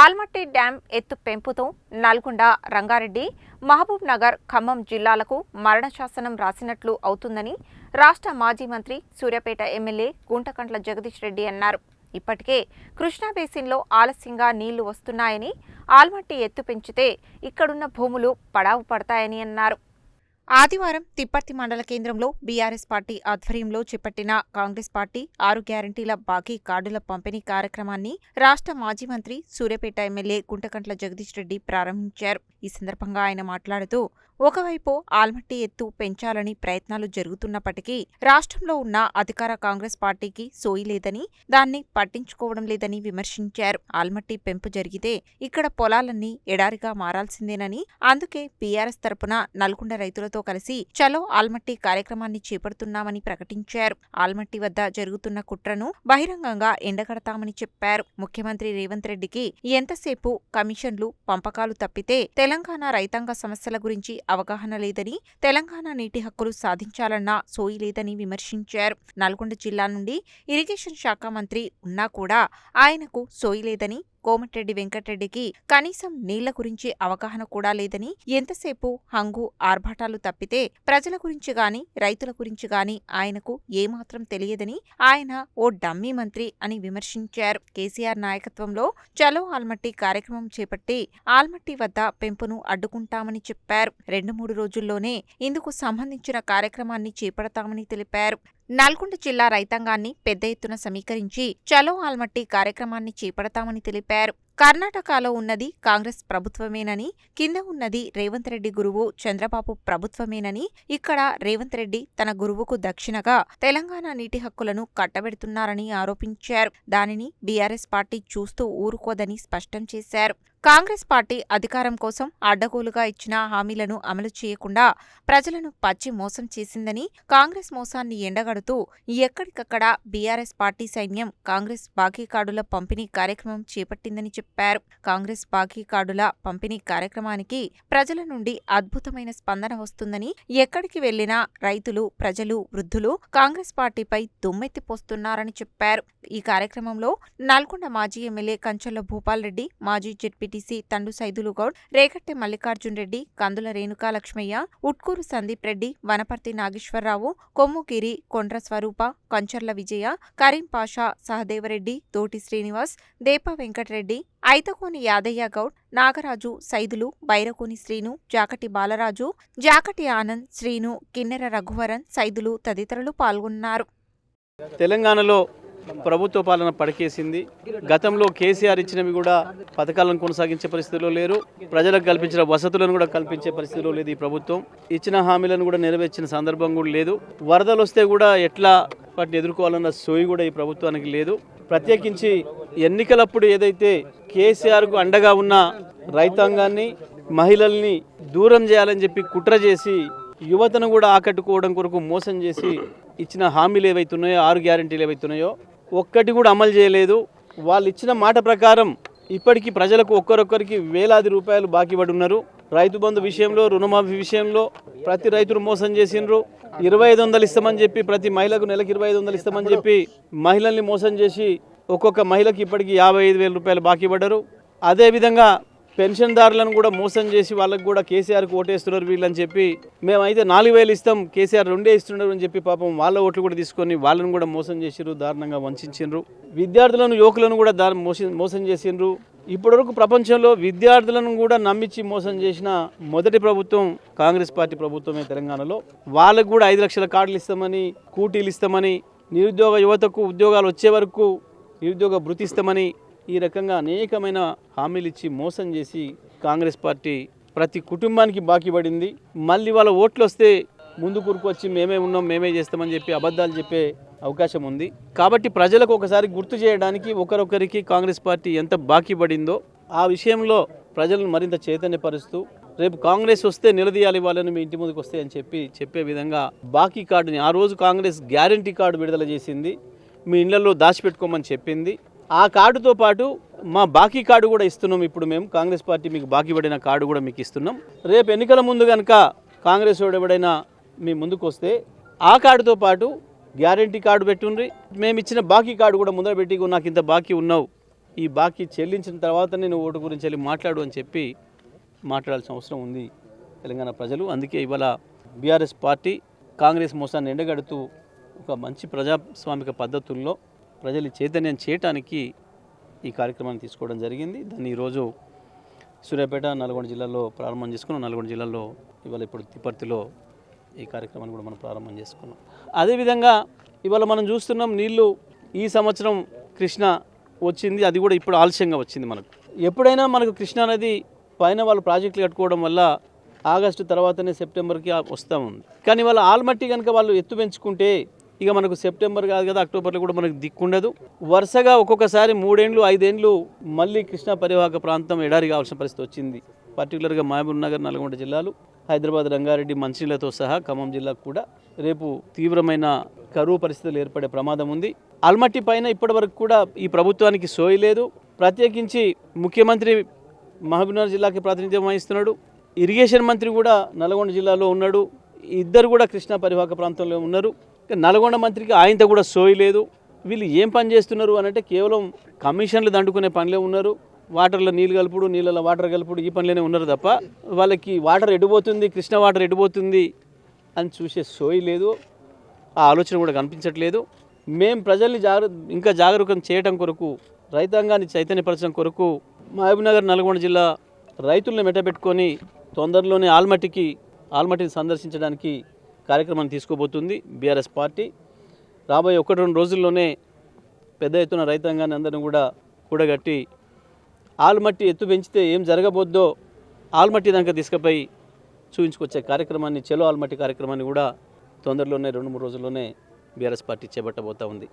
Almatti dam ఎత్తు పెంపుతో నల్గొండ రంగారెడ్డి మహబూబ్ నగర్ ఖమ్మం జిల్లాలకు మరణ శాసనం రాసినట్లు అవుతుందని రాష్ట్ర మాజీ మంత్రి సూర్యాపేట ఎమ్మెల్యే గుంటకంట్ల జగదీష్ రెడ్డి అన్నారు. ఇప్పటికే కృష్ణా బేసిన్లో ఆలస్యంగా నీళ్ళు వస్తున్నాయని ఆల్మట్టి ఎత్తు పెంచితే ఇక్కడున్న భూములు పడావు పడతాయని అన్నారు. ఆదివారం తిప్పర్తి మండల కేంద్రంలో బీఆర్ఎస్ పార్టీ ఆధ్వర్యంలో చేపట్టిన కాంగ్రెస్ పార్టీ ఆరు గ్యారంటీల బాకీ కార్డుల పంపిణీ కార్యక్రమాన్ని రాష్ట్ర మాజీ మంత్రి సూర్యాపేట ఎమ్మెల్యే గుంటకంట్ల జగదీష్ రెడ్డి ప్రారంభించారు. ఈ సందర్భంగా ఆయన మాట్లాడుతూ ఒకవైపు ఆల్మట్టి ఎత్తు పెంచాలని ప్రయత్నాలు జరుగుతున్నప్పటికీ రాష్ట్రంలో ఉన్న అధికార కాంగ్రెస్ పార్టీకి సోయి లేదని దాన్ని పట్టించుకోవడం లేదని విమర్శించారు. ఆల్మట్టి పెంపు జరిగితే ఇక్కడ పొలాలన్నీ ఎడారిగా మారాల్సిందేనని అందుకే బీఆర్ఎస్ తరపున నల్గొండ రైతులతో కలిసి చలో ఆల్మట్టి కార్యక్రమాన్ని చేపడుతున్నామని ప్రకటించారు. ఆల్మట్టి వద్ద జరుగుతున్న కుట్రను బహిరంగంగా ఎండగడతామని చెప్పారు. ముఖ్యమంత్రి రేవంత్ రెడ్డికి ఎంతసేపు కమిషన్లు పంపకాలు తప్పితే తెలంగాణ రైతాంగ సమస్యల గురించి అవగాహన లేదని తెలంగాణ నీటి హక్కులు సాధించాలన్న సోయి లేదని విమర్శించారు. నల్గొండ జిల్లా నుండి ఇరిగేషన్ శాఖ మంత్రి ఉన్నా కూడా ఆయనకు సోయి లేదని కోమటిరెడ్డి వెంకటరెడ్డికి కనీసం నీళ్ళ గురించి అవగాహన కూడా లేదని ఎంతసేపు హంగు ఆర్భాటాలు తప్పితే ప్రజల గురించి గాని రైతుల గురించి గాని ఆయనకు ఏమాత్రం తెలియదని ఆయన ఓ డమ్మీ మంత్రి అని విమర్శించారు. కేసీఆర్ నాయకత్వంలో చలో ఆల్మట్టి కార్యక్రమం చేపట్టి ఆల్మట్టి వద్ద పెంపును అడ్డుకుంటామని చెప్పారు. రెండు మూడు రోజుల్లోనే ఇందుకు సంబంధించిన కార్యక్రమాన్ని చేపడతామని తెలిపారు. నల్గొండ జిల్లా రైతాంగాన్ని పెద్ద ఎత్తున సమీకరించి చలో ఆల్మట్టి కార్యక్రమాన్ని చేపడతామని తెలిపారు. కర్ణాటకలో ఉన్నది కాంగ్రెస్ ప్రభుత్వమేనని కింద ఉన్నది రేవంత్ రెడ్డి గురువు చంద్రబాబు ప్రభుత్వమేనని ఇక్కడ రేవంత్ రెడ్డి తన గురువుకు దక్షిణగా తెలంగాణ నీటి హక్కులను కట్టబెడుతున్నారని ఆరోపించారు. దానిని బీఆర్ఎస్ పార్టీ చూస్తూ ఊరుకోదని స్పష్టం చేశారు. కాంగ్రెస్ పార్టీ అధికారం కోసం అడ్డగోలుగా ఇచ్చిన హామీలను అమలు చేయకుండా ప్రజలను పచ్చి మోసం చేసిందని కాంగ్రెస్ మోసాన్ని ఎండగడుతూ ఎక్కడికక్కడ బీఆర్ఎస్ పార్టీ సైన్యం కాంగ్రెస్ బాకీ కార్డుల పంపిణీ కార్యక్రమం చేపట్టిందని చెప్పారు. కాంగ్రెస్ బాకీ కార్డుల పంపిణీ కార్యక్రమానికి ప్రజల నుండి అద్భుతమైన స్పందన వస్తుందని ఎక్కడికి వెళ్ళినా రైతులు ప్రజలు వృద్ధులు కాంగ్రెస్ పార్టీపై దుమ్మెత్తిపోస్తున్నారని చెప్పారు. ఈ కార్యక్రమంలో నల్గొండ మాజీ ఎమ్మెల్యే కంచర్ల భూపాల్ రెడ్డి మాజీ జెడ్పీటీసీ తండు సైదులు గౌడ్ రేగట్టె మల్లికార్జున్ రెడ్డి కందుల రేణుకా లక్ష్మయ్య ఉట్కూరు సందీప్ రెడ్డి వనపర్తి నాగేశ్వరరావు కొమ్ముకిరి కొండ్ర స్వరూప కంచర్ల విజయ కరీం పాషా సహదేవరెడ్డి తోటి శ్రీనివాస్ దేప వెంకటరెడ్డి ఐతకోని యాదయ్య గౌడ్ నాగరాజు సైదులు బైరకోని శ్రీను జాకటి బాలరాజు జాకటి ఆనంద్ శ్రీను కిన్నెర రఘువరన్ సైదులు తదితరులు పాల్గొన్నారు. తెలంగాణలో ప్రభుత్వ పాలన పడకేసింది. గతంలో కేసీఆర్ ఇచ్చినవి కూడా పథకాలను కొనసాగించే పరిస్థితిలో లేరు. ప్రజలకు కల్పించిన వసతులను కూడా కల్పించే పరిస్థితిలో లేదు ఈ ప్రభుత్వం. ఇచ్చిన హామీలను కూడా నెరవేర్చిన సందర్భం కూడా లేదు. వరదలు వస్తే కూడా ఎట్లా వాటిని ఎదుర్కోవాలన్న సోయి కూడా ఈ ప్రభుత్వానికి లేదు. ప్రత్యేకించి ఎన్నికలప్పుడు ఏదైతే కేసీఆర్కు అండగా ఉన్న రైతాంగాన్ని మహిళల్ని దూరం చేయాలని చెప్పి కుట్ర చేసి యువతను కూడా ఆకట్టుకోవడం కొరకు మోసం చేసి ఇచ్చిన హామీలు ఏవైతున్నాయో ఆరు గ్యారంటీలు ఏవైతున్నాయో ఒక్కటి కూడా అమలు చేయలేదు. వాళ్ళు ఇచ్చిన మాట ప్రకారం ఇప్పటికీ ప్రజలకు ఒక్కరొక్కరికి వేలాది రూపాయలు బాకీ పడి ఉన్నారు. రైతు బంధు విషయంలో రుణమాఫీ విషయంలో ప్రతి రైతును మోసం చేసిండ్రు. ఇరవై ఐదు వందలు ఇస్తామని చెప్పి ప్రతి మహిళకు నెలకు ఇరవై ఐదు వందలు ఇస్తామని చెప్పి మహిళల్ని మోసం చేసి ఒక్కొక్క మహిళకి ఇప్పటికి యాభై ఐదు వేల రూపాయలు బాకీ పడ్డారు. అదేవిధంగా పెన్షన్దారులను కూడా మోసం చేసి వాళ్ళకి కూడా కేసీఆర్కి ఓటేస్తున్నారు వీళ్ళని చెప్పి మేమైతే నాలుగు వేలు ఇస్తాం కేసీఆర్ రెండే ఇస్తున్నారు అని చెప్పి పాపం వాళ్ళ ఓట్లు కూడా తీసుకొని వాళ్ళని కూడా మోసం చేసిర్రు దారుణంగా వంచిండ్రు విద్యార్థులను యువకులను కూడా దారి మోసం మోసం చేసిండ్రు. ఇప్పటివరకు ప్రపంచంలో విద్యార్థులను కూడా నమ్మించి మోసం చేసిన మొదటి ప్రభుత్వం కాంగ్రెస్ పార్టీ ప్రభుత్వమే తెలంగాణలో. వాళ్ళకు కూడా ఐదు లక్షల కార్డులు ఇస్తామని కూటీలు ఇస్తామని నిరుద్యోగ యువతకు ఉద్యోగాలు వచ్చే వరకు నిరుద్యోగ భృతి ఇస్తామని ఈ రకంగా అనేకమైన హామీలు ఇచ్చి మోసం చేసి కాంగ్రెస్ పార్టీ ప్రతి కుటుంబానికి బాకీ పడింది. మళ్ళీ వాళ్ళ ఓట్లు వస్తే ముందు కూరుకొచ్చి మేమే ఉన్నాం మేమే చేస్తామని చెప్పి అబద్ధాలు చెప్పే అవకాశం ఉంది. కాబట్టి ప్రజలకు ఒకసారి గుర్తు చేయడానికి ఒకరొకరికి కాంగ్రెస్ పార్టీ ఎంత బాకీ పడిందో ఆ విషయంలో ప్రజలను మరింత చైతన్యపరుస్తూ రేపు కాంగ్రెస్ వస్తే నిలదీయాలి వాళ్ళని మీ ఇంటి ముందుకు వస్తే అని చెప్పి చెప్పే విధంగా బాకీ కార్డుని ఆ రోజు కాంగ్రెస్ గ్యారంటీ కార్డు విడుదల చేసింది. మీ ఇళ్ళలో దాచిపెట్టుకోమని చెప్పింది. ఆ కార్డుతో పాటు మా బాకీ కార్డు కూడా ఇస్తున్నాం ఇప్పుడు మేము. కాంగ్రెస్ పార్టీ మీకు బాకీ పడిన కార్డు కూడా మీకు ఇస్తున్నాం. రేపు ఎన్నికల ముందు కనుక కాంగ్రెస్ వాడు ఎవడైనా మీ ముందుకు వస్తే ఆ కార్డుతో పాటు గ్యారంటీ కార్డు పెట్టుండ్రి. మేము ఇచ్చిన బాకీ కార్డు కూడా ముందర పెట్టి నాకు ఇంత బాకీ ఉన్నావు. ఈ బాకీ చెల్లించిన తర్వాత నేను ఓటు గురించి వెళ్ళి మాట్లాడు అని చెప్పి మాట్లాడాల్సిన అవసరం ఉంది తెలంగాణ ప్రజలు. అందుకే ఇవాళ బీఆర్ఎస్ పార్టీ కాంగ్రెస్ మోసాన్ని ఎండగడుతూ ఒక మంచి ప్రజాస్వామిక పద్ధతుల్లో ప్రజలు చైతన్యం చేయటానికి ఈ కార్యక్రమాన్ని తీసుకోవడం జరిగింది. దాన్ని ఈరోజు సూర్యాపేట నల్గొండ జిల్లాలో ప్రారంభం చేసుకున్నాం. నల్గొండ జిల్లాలో ఇవాళ ఇప్పుడు తిప్పర్తిలో ఈ కార్యక్రమాన్ని కూడా మనం ప్రారంభం చేసుకున్నాం. అదేవిధంగా ఇవాళ మనం చూస్తున్నాం నీళ్ళు ఈ సంవత్సరం కృష్ణ వచ్చింది అది కూడా ఇప్పుడు ఆలస్యంగా వచ్చింది మనకు. ఎప్పుడైనా మనకు కృష్ణా నది పైన వాళ్ళు ప్రాజెక్టులు కట్టుకోవడం వల్ల ఆగస్టు తర్వాతనే సెప్టెంబర్కి వస్తూ ఉంది. కానీ వాళ్ళ ఆల్మట్టి కనుక వాళ్ళు ఎత్తు పెంచుకుంటే ఇక మనకు సెప్టెంబర్ కాదు కదా అక్టోబర్లో కూడా మనకు దిక్కుండదు వరుసగా ఒక్కొక్కసారి మూడేండ్లు ఐదేండ్లు మళ్ళీ కృష్ణా పరివాహక ప్రాంతం ఎడారి కావాల్సిన పరిస్థితి వచ్చింది. పర్టికులర్గా మహబూబ్ నగర్ నల్గొండ జిల్లాలు. హైదరాబాద్ రంగారెడ్డి మంచినీళ్ళతో సహా ఖమ్మం జిల్లాకు కూడా రేపు తీవ్రమైన కరువు పరిస్థితులు ఏర్పడే ప్రమాదం ఉంది. అల్మట్టి పైన ఇప్పటివరకు కూడా ఈ ప్రభుత్వానికి సోయి లేదు. ప్రత్యేకించి ముఖ్యమంత్రి మహబూబ్నగర్ జిల్లాకి ప్రాతినిధ్యం వహిస్తున్నాడు. ఇరిగేషన్ మంత్రి కూడా నల్గొండ జిల్లాలో ఉన్నాడు. ఇద్దరు కూడా కృష్ణా పరివాహక ప్రాంతంలో ఉన్నారు. నల్గొండ మంత్రికి ఆయనతో కూడా సోయి లేదు. వీళ్ళు ఏం పని చేస్తున్నారు అనంటే కేవలం కమిషన్లు దండుకునే పనిలో ఉన్నారు. వాటర్లో నీళ్ళు కలుపుడు నీళ్ళలో వాటర్ కలుపుడు ఈ పనిలోనే ఉన్నారు తప్ప వాళ్ళకి వాటర్ ఎడిపోతుంది కృష్ణ వాటర్ ఎడిపోతుంది అని చూసే సోయి లేదు ఆ ఆలోచన కూడా కనిపించట్లేదు. మేము ప్రజల్ని జాగ్రత్త ఇంకా జాగరూకం చేయడం కొరకు రైతాంగాన్ని చైతన్యపరచడం కొరకు మహబూబ్నగర్ నల్గొండ జిల్లా రైతులను మెట్టబెట్టుకొని తొందరలోనే ఆల్మట్టికి ఆల్మట్టిని సందర్శించడానికి కార్యక్రమాన్ని తీసుకోబోతుంది బీఆర్ఎస్ పార్టీ. రాబోయే ఒకటి రెండు రోజుల్లోనే పెద్ద ఎత్తున రైతాంగాన్ని అందరిని కూడా కూడగట్టి ఆల్మట్టి ఎత్తు పెంచితే ఏం జరగబోద్దో ఆల్మట్టి దాకా తీసుకుపోయి చూపించుకొచ్చే కార్యక్రమాన్ని చెలో ఆల్మట్టి కార్యక్రమాన్ని కూడా తొందరలోనే రెండు మూడు రోజుల్లోనే బీఆర్ఎస్ పార్టీ చేపట్టబోతా ఉంది.